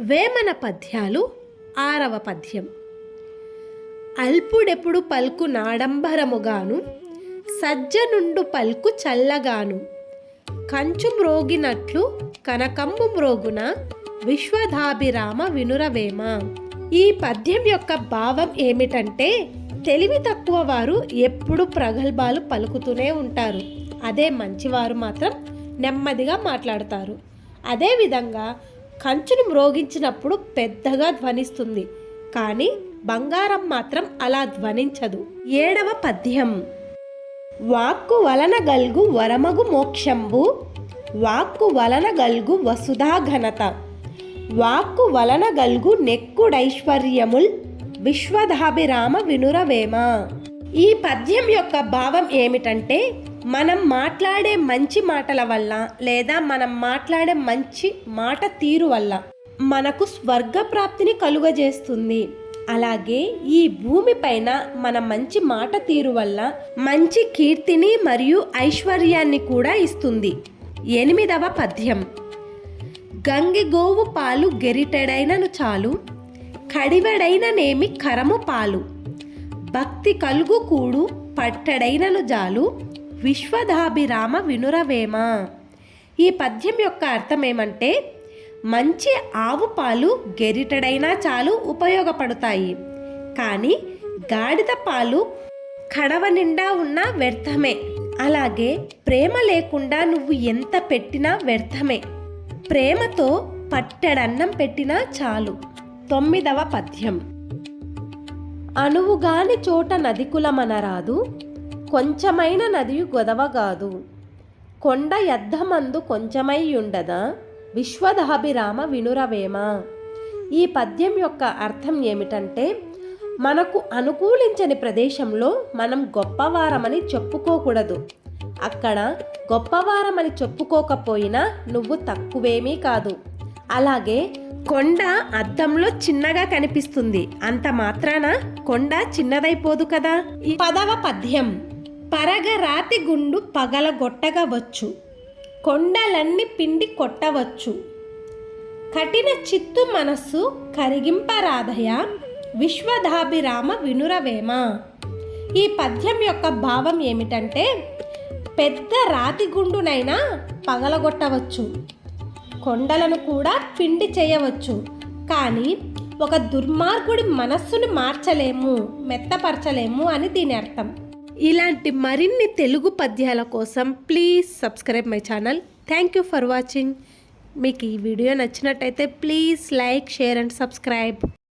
వేమన పద్యాలు ఆరవ పద్యం. అల్పుడెప్పుడు పల్కు నాడంబరముగాను సజ్జనుండు పల్కు చల్లగాను. కంచు మ్రోగినట్లు కనకంబు మ్రోగున విశ్వధాభిరామ వినురవేమ. ఈ పద్యం యొక్క భావం ఏమిటంటే తెలివి తక్కువ వారు ఎప్పుడు ప్రగల్భాలు పలుకుతూనే ఉంటారు. అదే మంచివారు మాత్రం నెమ్మదిగా మాట్లాడతారు. అదేవిధంగా కంచును మ్రోగించినప్పుడు పెద్దగా ధ్వనిస్తుంది. కానీ బంగారం మాత్రం అలా ధ్వనించదు. ఏడవ పద్యం. వాక్కు వలన గల్గు వరమగు మోక్షంబు. వాక్కు వలన గల్గు వసుధా ఘనత. వాక్కు వలన గల్గు నెక్కుడైశ్వర్యముల్. విశ్వధాభిరామ వినురవేమ. ఈ పద్యం యొక్క భావం ఏమిటంటే మనం మాట్లాడే మంచి మాటల వల్ల లేదా మనం మాట్లాడే మంచి మాట తీరు వల్ల మనకు స్వర్గ ప్రాప్తిని కలుగజేస్తుంది. అలాగే ఈ భూమిపైన మన మంచి మాట తీరు వల్ల మంచి కీర్తిని మరియు ఐశ్వర్యాన్ని కూడా ఇస్తుంది. ఎనిమిదవ పద్యం. గంగిగోవు పాలు గెరిటెడైనను చాలు కడివెడైననేమి కరము పాలు భక్తి కలుగు కూడు పట్టెడైనను జాలు విశ్వదాభిరామ వినురవేమ? ఈ పద్యం యొక్క అర్థం ఏమంటే మంచి ఆవు పాలు గెరిటడైనా చాలు ఉపయోగపడతాయి. కానీ గాడిద పాలు కడవ నిండా ఉన్న వ్యర్థమే. అలాగే ప్రేమ లేకుండా నువ్వు ఎంత పెట్టినా వ్యర్థమే. ప్రేమతో పట్టెడన్నం పెట్టినా చాలు. తొమ్మిదవ పద్యం. అనువుగాని చోట నదికులమనరాదు కొంచెమైన నదియు గొదవగాదు కొండ యద్ధమందు కొంచెమై ఉండదా విశ్వదాభిరామ వినురవేమ? ఈ పద్యం యొక్క అర్థం ఏమిటంటే మనకు అనుకూలించని ప్రదేశంలో మనం గొప్పవారమని చెప్పుకోకూడదు. అక్కడ గొప్పవారమని చెప్పుకోకపోయినా నువ్వు తక్కువేమీ కాదు. అలాగే కొండ అద్దంలో చిన్నగా కనిపిస్తుంది. అంత మాత్రాన కొండ చిన్నదైపోదు కదా? ఈ పదవ పద్యం. పరగరాతి గుండు పగలగొట్టగవచ్చు. కొండలన్నీ పిండి కొట్టవచ్చు. కఠిన చిత్తు మనస్సు కరిగింపరాధయ విశ్వధాభిరామ వినురవేమ. ఈ పద్యం యొక్క భావం ఏమిటంటే పెద్ద రాతి గుండునైనా పగలగొట్టవచ్చు. కొండలను కూడా పిండి చేయవచ్చు. కానీ ఒక దుర్మార్గుడి మనస్సును మార్చలేము మెత్తపరచలేము అని దీని అర్థం. ఇలాంటి మరిన్ని తెలుగు పద్యాల కోసం please subscribe my channel thank you for watching మీకు ఈ వీడియో నచ్చినట్టయితే please like share and subscribe